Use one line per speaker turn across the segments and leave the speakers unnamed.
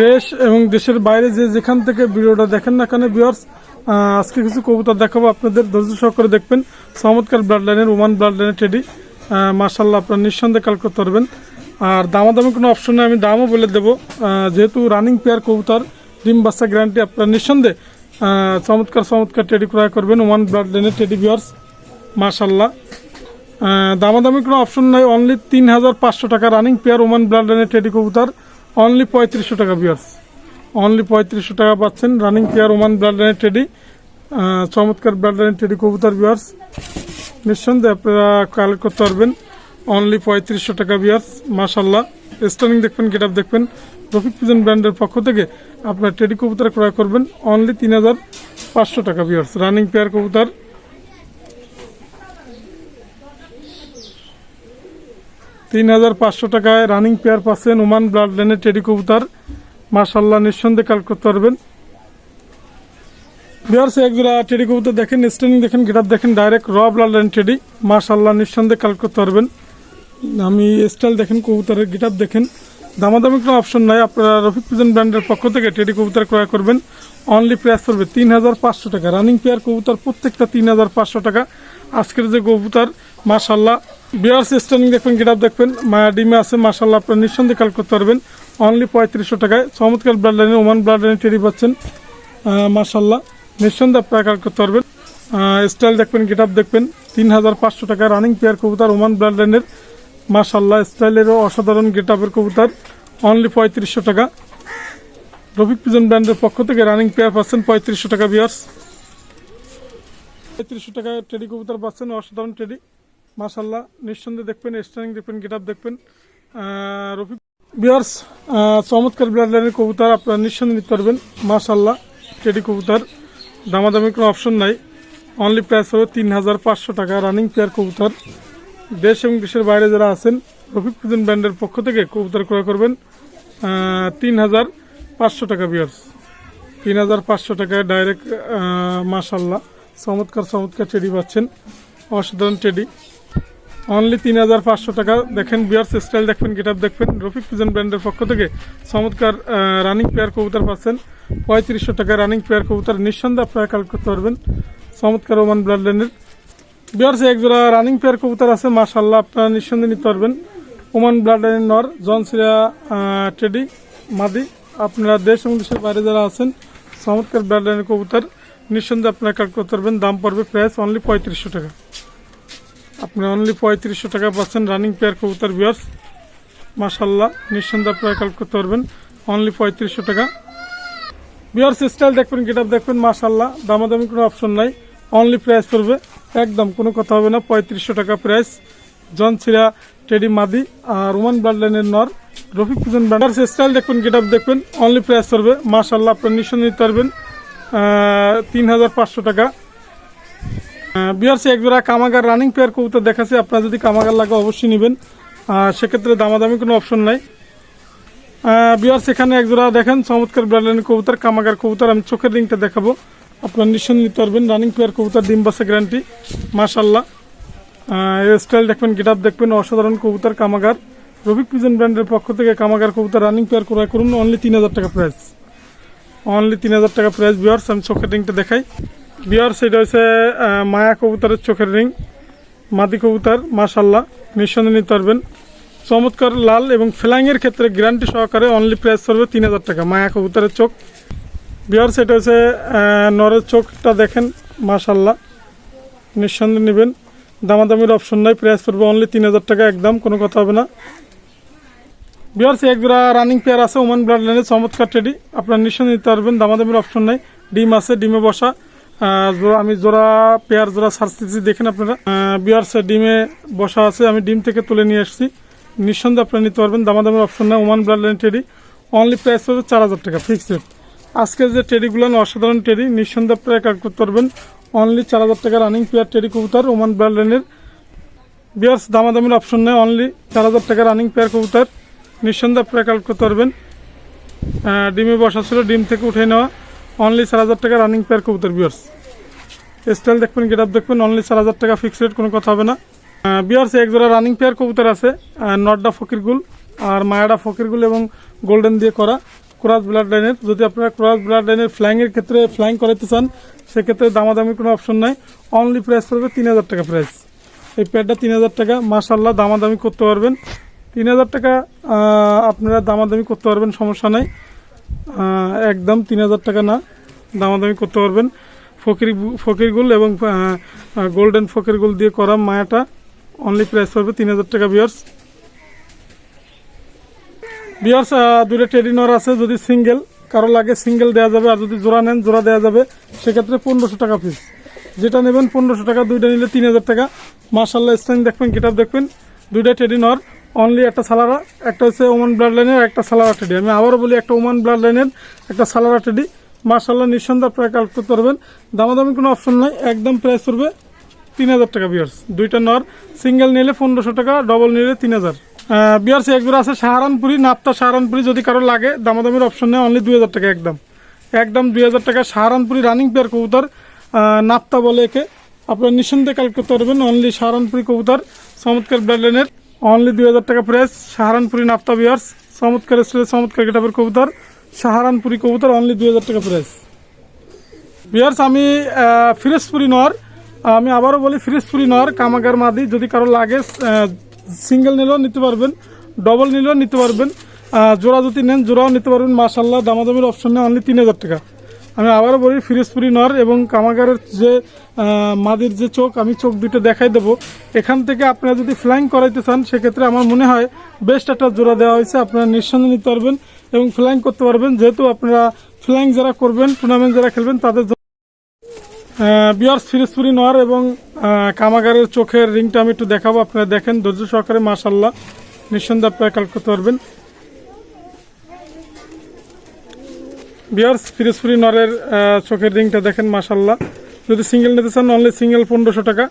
দেশ এবং দেশের বাইরে যে যেখান থেকে ভিডিওটা দেখেন না কেন বিয়ার্স আজকে কিছু কবুতর দেখাবো আপনাদের। ধৈর্য সহকারে দেখবেন। চমৎকার ব্লাড লাইনের ওমান ব্লাড লাইনের টেডি মার্শাল্লাহ আপনার নিঃসন্দেহে কাল করতে পারবেন। আর দামাদামি কোনো অপশন নেই, আমি দামও বলে দেবো। যেহেতু রানিং পেয়ার কবুতর, ডিম বাচ্চা গ্যারান্টি আপনার নিঃসন্দেহে চমৎকার চমৎকার টেডি ক্রয় করবেন ওমান ব্লাড লাইনের টেডি বিয়ার্স মার্শাল্লাহ দামাদামি কোনো অপশন নাই অনলি তিন হাজার পাঁচশো টাকা রানিং পেয়ার ওমান ব্লাড লাইনের টেডি কবুতর। অনলি পঁয়ত্রিশশো টাকা বিয়ার্স অনলি পঁয়ত্রিশশো টাকা পাচ্ছেন রানিং পেয়ার ওমান ব্লাড লাইনের টেডি চমৎকার ব্লাড লাইনের টেডি কবুতর বিয়ার্স নিঃসন্দেহে আপনারা কালেক্ট করতে পারবেন। অনলি পঁয়ত্রিশশো টাকা বিয়ার্স মাশাল্লাহ স্টার্নিং দেখবেন গেট আপ দেখবেন। রফিক পিজন ব্র্যান্ডের পক্ষ থেকে আপনার টেডি কবুতর ক্রয় করবেন। অনলি তিন হাজার পাঁচশো টাকা বিয়ার্স রানিং পেয়ার কবুতর। তিন হাজার পাঁচশো টাকায় রানিং পেয়ার পাচ্ছেন ওমান ব্লাড লাইনের টেডি কবুতার। মাশাল্লাহ নিঃসন্দেহে কাল করতে পারবেন। বিহার্স একজোড়া টেডি কবুতর দেখেন স্টেনিং দেখেন গেটাপ দেখেন ডাইরেক্ট র ব্লাড লাইন টেডি। মাশাল্লাহ নিঃসন্দেহে কাল করতে পারবেন। আমি স্টাইল দেখেন, কবুতরের গেটাপ দেখেন। দামাদামি কোনো অপশন নাই, আপনারা রফিক পিজন ব্র্যান্ডের পক্ষ থেকে টেডি কবুতর ক্রয় করবেন। অনলি প্রাইস পড়বে তিন হাজার পাঁচশো টাকা। রানিং পেয়ার কবুতর প্রত্যেকটা তিন হাজার পাঁচশো টাকা। আজকের যে কবুতর মাশাল্লাহ বিয়ার্স স্টার্নিং দেখবেন গেটাপ দেখবেন, মায়া ডিমে আছে মাশাল্লাহ আপনারা নিঃসন্দেহে কাল করতে পারবেন। অনলি পঁয়ত্রিশশো টাকায়। চমৎকার ব্লাড লাইনে ওমান ব্লাড লাইনে টেডি পাচ্ছেন। মাশাল্লাহ নিঃসন্দেহে আপনারা কাল করতে পারবেন। স্টাইল দেখবেন গেট দেখবেন। তিন হাজার পাঁচশো টাকা রানিং পেয়ার কবুতর ওমান ব্লাড লাইনের মাশাল্লাহ স্টাইলেরও অসাধারণ গেট কবুতর। অনলি পঁয়ত্রিশশো টাকা। রফিক পিজন ব্র্যান্ডের পক্ষ থেকে রানিং পেয়ার পাচ্ছেন পঁয়ত্রিশশো টাকা বিয়ার্স পঁয়ত্রিশশো টাকা টেডি কবুতর পাচ্ছেন, অসাধারণ টেডি মাশাল্লাহ নিঃসন্দেহে দেখবেন স্টারিং দেখবেন গেট আপ দেখবেন রফিক বিয়ার্স চমৎকার ব্লাড লাইনের কবুতর, আপনারা নিঃসন্দেহে নিতে পারবেন। মাশাল্লাহ টেডি কবুতর। দামাদামি কোনো অপশন নাই। অনলি প্রাইস হলো তিন হাজার পাঁচশো টাকা রানিং পেয়ার কবুতর। দেশ এবং দেশের বাইরে যারা আছেন, রফিক পিজন ব্র্যান্ডের পক্ষ থেকে কবুতর ক্রয় করবেন। তিন হাজার পাঁচশো টাকা বিয়ার্স তিন হাজার পাঁচশো টাকায় ডাইরেক্ট মাশাল্লাহ চমৎকার চমৎকার টেডি পাচ্ছেন। অসাধারণ টেডি। অনলি তিন হাজার পাঁচশো টাকা দেখেন, বিয়ার্স স্টাইল দেখবেন গেট দেখবেন। রফিক পিজন ব্র্যান্ডের পক্ষ থেকে চমৎকার রানিং পেয়ার কবুতর পাচ্ছেন। পঁয়ত্রিশশো টাকা রানিং পেয়ার কবুতর, নিঃসন্দেহে আপনারা কাল করতে পারবেন। চমৎকার ওমান ব্লাড লাইনের বিয়ার্স একজোড়া রানিং পেয়ার কবুতর আছে মাশাল্লাহ আপনারা নিঃসন্দেহে নিতে পারবেন। ওমান ব্লাড লাইনের নর জনসিরা টেডি, মাদি, আপনারা দেশ এবং দেশের বাইরে যারা আছেন, চমৎকার ব্লাড লাইনের কবুতর, নিঃসন্দেহে আপনারা কাল করতে পারবেন। দাম পড়বে প্রাইস অনলি পঁয়ত্রিশশো টাকা। আপনি অনলি পঁয়ত্রিশশো টাকা পাচ্ছেন রানিং পেয়ার কবুতর বিয়ার্স মাশাল্লাহ নিঃসন্দেহে আপনারা কাল করতে পারবেন। অনলি পঁয়ত্রিশশো টাকা। বিয়ার্স স্টাইল দেখবেন গেট দেখবেন মাশাল্লাহ দামাদামি কোনো অপশন নাই। অনলি প্রাইস পড়বে। একদম কোনো কথা হবে না, পঁয়ত্রিশশো টাকা প্রাইস জন ছিরা টেডি মাদি আর রোমান ব্লাড লাইনের নর। রফিক পুজন ব্যান্ডার্স স্টাইল দেখবেন গেট আপ দেখবেন অনলি প্রাইস পড়বে। মাশাল্লাহ আপনার নিঃসন্দেহে নিতে পারবেন তিন হাজার পাঁচশো টাকা। বিয়ার্সি একজোড়া কামাগার রানিং পেয়ার কবুতর দেখাচ্ছে। আপনারা যদি কামাগার লাগে অবশ্যই নেবেন। সেক্ষেত্রে দামাদামি কোনো অপশন নাই। বিয়ার্স এখানে একজোড়া দেখেন, চমৎকার ব্র্যান্ডের কবুতর, কামাগার কবুতর। আমি চোখের রিংটা দেখাবো। আপনার নিঃসন্দেহে নিতে পারবেন। রানিং পেয়ার কবুতর, ডিম বাসা গ্যারান্টি মাশাল্লাহ এর স্টাইল দেখবেন গেট দেখবেন, অসাধারণ কবুতর, কামাগার। রবিক পিজন ব্র্যান্ডের পক্ষ থেকে কামাগার কবুতর রানিং পেয়ার ক্রয় করুন। অনলি তিন হাজার টাকা প্রাইস অনলি তিন হাজার টাকা প্রাইস বিয়ার্স আমি চোখের রিংটা দেখাই। বিয়ার্স সেটা হচ্ছে মায়া কবুতরের চোখের রিং মাদি কবুতর মাশাল্লাহ নিঃসন্দেহে নিতে পারবেন। চমৎকার লাল এবং ফ্লাইংয়ের ক্ষেত্রে গ্যারান্টি সহকারে অনলি প্রাইস পড়বে তিন হাজার টাকা, মায়া কবুতরের চোখ। বিয়ার্স সেটা হচ্ছে নরের চোখটা দেখেন মাশাল্লাহ নিঃসন্দেহে নেবেন। দামাদামির অপশন নাই প্রাইস পড়বে অনলি তিন হাজার টাকা, একদম কোনো কথা হবে না। বিয়ার্স এক জোড়া রানিং পেয়ার আছে ওমান ব্লাড লাইনে চমৎকার টেডি আপনার নিঃসন্দেহে নিতে পারবেন, দামাদামির অপশন নাই। ডিম আছে, ডিমে বসা। জোড়া, আমি জোড়া, পেয়ার জোড়া সার্চ দিচ্ছি দেখেন আপনারা। বিয়ার্স ডিমে বসা আছে, আমি ডিম থেকে তুলে নিয়ে আসছি। নিঃসন্দেহে আপনারা নিতে পারবেন দামাদামির অপশন নাই Oman blood line teddy only price হবে চার হাজার টাকা ফিক্সড আজকের যে টেডিগুলো অসাধারণ টেডি নিঃসন্দেহে আপনারা কাজ করতে পারবেন অনলি চার হাজার টাকা রানিং পেয়ার টেডি কবুতর ওমান ব্লাড লাইনের বিয়ার্স দামাদামির অপশন নেই অনলি চার হাজার টাকা রানিং পেয়ার কবুতর। নিঃসন্দেহে আপনারা কাল করতে পারবেন ডিমে বসা ছিল, ডিম থেকে উঠে নেওয়া। অনলি চার হাজার টাকা রানিং পেয়ার কবুতর বিয়ার্স স্টাইল দেখবেন গেট আপ দেখবেন অনলি চার হাজার টাকা ফিক্স রেট কোনো কথা হবে না। বিয়ার্স এক জোড়া রানিং পেয়ার কবুতর আছে নটডা ফকিরগুল আর মায়াডা ফকিরগুল এবং গোল্ডেন দিয়ে করা ক্রস ব্লাড লাইনের যদি আপনারা ক্রস ব্লাড লাইনের ফ্লাইংয়ের ক্ষেত্রে ফ্লাইং করাতে চান, সেক্ষেত্রে দামাদামি কোনো অপশন নাই। অনলি প্রাইস পড়বে তিন হাজার টাকা প্রাইস এই প্যাডটা তিন হাজার টাকা। মাসাল্লাহ দামাদামি করতে পারবেন। তিন হাজার টাকা আপনারা দামাদামি করতে পারবেন, সমস্যা নাই। একদম তিন হাজার টাকা না, দামাদামি করতে পারবেন। ফকির ফকির গোল এবং গোল্ডেন ফকির গোল দিয়ে করা মায়াটা অনলি প্রাইস পড়বে তিন হাজার টাকা বিয়ার্স বিয়ার্স দুটো টেডিনর আছে, যদি সিঙ্গেল কারও লাগে সিঙ্গেল দেওয়া যাবে, আর যদি জোড়া নেন, জোড়া দেওয়া যাবে, সেক্ষেত্রে পনেরোশো টাকা পিস যেটা নেবেন পনেরোশো টাকা, দুইটা নিলে তিন হাজার টাকা। মার্শাল্লাহ স্টাইন দেখবেন গেটাপ দেখবেন, দুইটা টেডিনর অনলি একটা সালারা, একটা হচ্ছে ওমান ব্লাড লাইনের একটা সালারা টেডি আমি আবারও বলি, একটা ওমান ব্লাড লাইনের একটা সালারা টেডি মার্শাল্লাহ নিঃসন্দেহে আপনারা কালেক্ট করতে পারবেন দামাদামি কোনো অপশন নাই, একদম প্রাইস পড়বে তিন হাজার টাকা বিয়ার্স দুইটা নর সিঙ্গেল নিলে পনেরোশো টাকা ডবল নিলে তিন হাজার। বিয়ার্স একবার আছে সাহারানপুরি নাপতা সাহারানপুরি যদি কারও লাগে, দামাদামির অপশন নেই অনলি দুই হাজার টাকা একদম। একদম দুই হাজার টাকা, সাহারানপুরি রানিং পেয়ার কবুতর নাপ্তা বলে একে। আপনারা নিঃসন্দেহে কালেক্ট করতে পারবেন অনলি সাহারানপুরি কবুতর, চমৎকার ব্র্যান্ডের অনলি দুই হাজার টাকা প্রাইস সাহারানপুরি নাপ্তা বিয়ার্স, চমৎকার স্টেজে চমৎকার গেটাপের কবুতর, সাহারানপুরি কবুতর অনলি দুই হাজার টাকা প্রাইস বিয়ার্স, আমি ফিরোজপুরি নর, আমি আবারও বলি ফিরোজপুরি নর, কামাগার মাদি, যদি কারও লাগে সিঙ্গেল নিলেও নিতে পারবেন, ডবল নিলেও নিতে পারবেন জোড়া যদি নেন, জোড়াও নিতে পারবেন মাসাল্লাহ দামাদামির অপশন নেই, অনলি তিন হাজার টাকা। আমি আবারও বলি, ফিরোজপুরি নর এবং কামাগারের যে মাদির যে চোখ, আমি চোখ দুটো দেখাই দেবো। এখান থেকে আপনারা যদি ফ্লাইং করাইতে চান, সেক্ষেত্রে আমার মনে হয় বেস্ট একটা জোড়া দেওয়া হয়েছে। আপনারা নিঃসন্দেহে নিতে পারবেন এবং ফ্লাইং করতে পারবেন। যেহেতু আপনারা ফ্লাইং যারা করবেন টুর্নামেন্ট যারা খেলবেন, তাদের বিয়ার্স ফিরোজপুরি নোয়ার এবং কামাগারের চোখের রিংটা আমি একটু দেখাবো। আপনারা দেখেন, ধৈর্য সহকারে মাশাল্লাহ নিঃসন্দেহে আপনারা কালেক্ট করতে পারবেন। বিয়ার্স, ফিরোজপুরি নরের চোখের রিংটা দেখেন মাশাল্লাহ যদি সিঙ্গেল নিতে চান অনলি সিঙ্গেল পনেরোশো টাকা।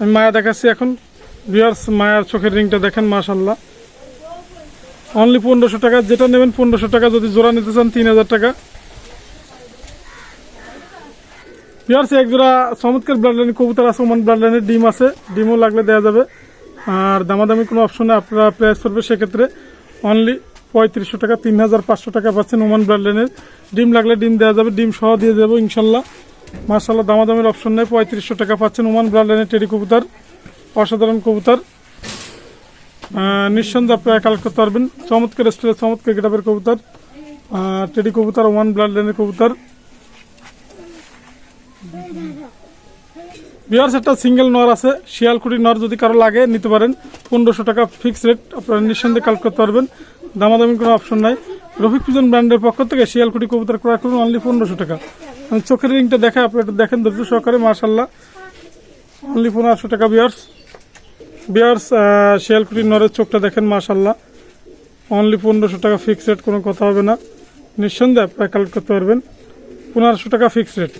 আমি মায়া দেখাচ্ছি এখন। বিয়ার্স, মায়ার চোখের রিংটা দেখেন মাশাল্লাহ অনলি পনেরোশো টাকা, যেটা নেবেন পনেরোশো টাকা। যদি জোড়া নিতে চান, তিন হাজার টাকা। পিয়ার্স এক জোড়া চমৎকার ব্লাড লাইনের কবুতর আছে, ওমান ব্লাড লাইনের ডিম আছে। ডিমও লাগলে দেওয়া যাবে। আর দামাদামি কোনো অপশনে আপনারা প্রাইস করবে, সেক্ষেত্রে অনলি পঁয়ত্রিশশো টাকা, তিন হাজার পাঁচশো টাকা পাচ্ছেন ওমান লাইনের ডিম লাগলে ডিম দেওয়া যাবে, ডিম সহ দিয়ে দেবো ইনশাল্লাহ। মার্শাল্লাহ দামাদামির অপশন নেই, পঁয়ত্রিশশো টাকা পাচ্ছেন ওমান লাইনের টেরি কবুতর, অসাধারণ কবুতর। নিঃসন্দেহে আপনারা কালেক্ট করতে পারবেন। চমৎকার স্টেজে চমৎকার গেটাপের কবুতর। টেডি কবুতর ওমান ব্লাড লাইনের কবুতর। বিয়ার্স একটা সিঙ্গেল নর আছে শিয়ালকুড়ি নর যদি কারও লাগে, নিতে পারেন। পনেরোশো টাকা ফিক্স রেট আপনারা নিঃসন্দেহে কালেক্ট করতে পারবেন। দামাদামি কোনো অপশন নাই। রফিক পিজন ব্র্যান্ডের পক্ষ থেকে শিয়ালকুড়ি কবুতর ক্রয় করুন অনলি পনেরোশো টাকা। চোখের রিংটা দেখে আপনি একটু দেখেন ধৈর্য সহকারে মার্শাল্লাহ অনলি পনেরোশো টাকা বিয়ার্স বিয়ার্স শিয়ালকুড়ি নরের চোখটা দেখেন মার্শাল্লাহ অনলি পনেরোশো টাকা ফিক্স রেট কোনো কথা হবে না। নিঃসন্দেহে আপনারা কালেক্ট করতে পারবেন। পনেরোশো টাকা ফিক্স রেট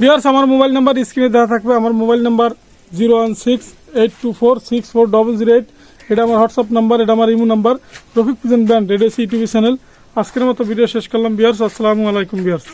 বিয়ার্স আমার মোবাইল নাম্বার স্ক্রিনে দেওয়া থাকবে। আমার mobile number zero one six eight two four six four double zero eight এটা আমার হোয়াটসঅ্যাপ নাম্বার, এটা আমার imo number. Rafiq present band C TV channel. আজকের মতো ভিডিও শেষ করলাম বিয়ার্স আসসালামু আলাইকুম বিয়ার্স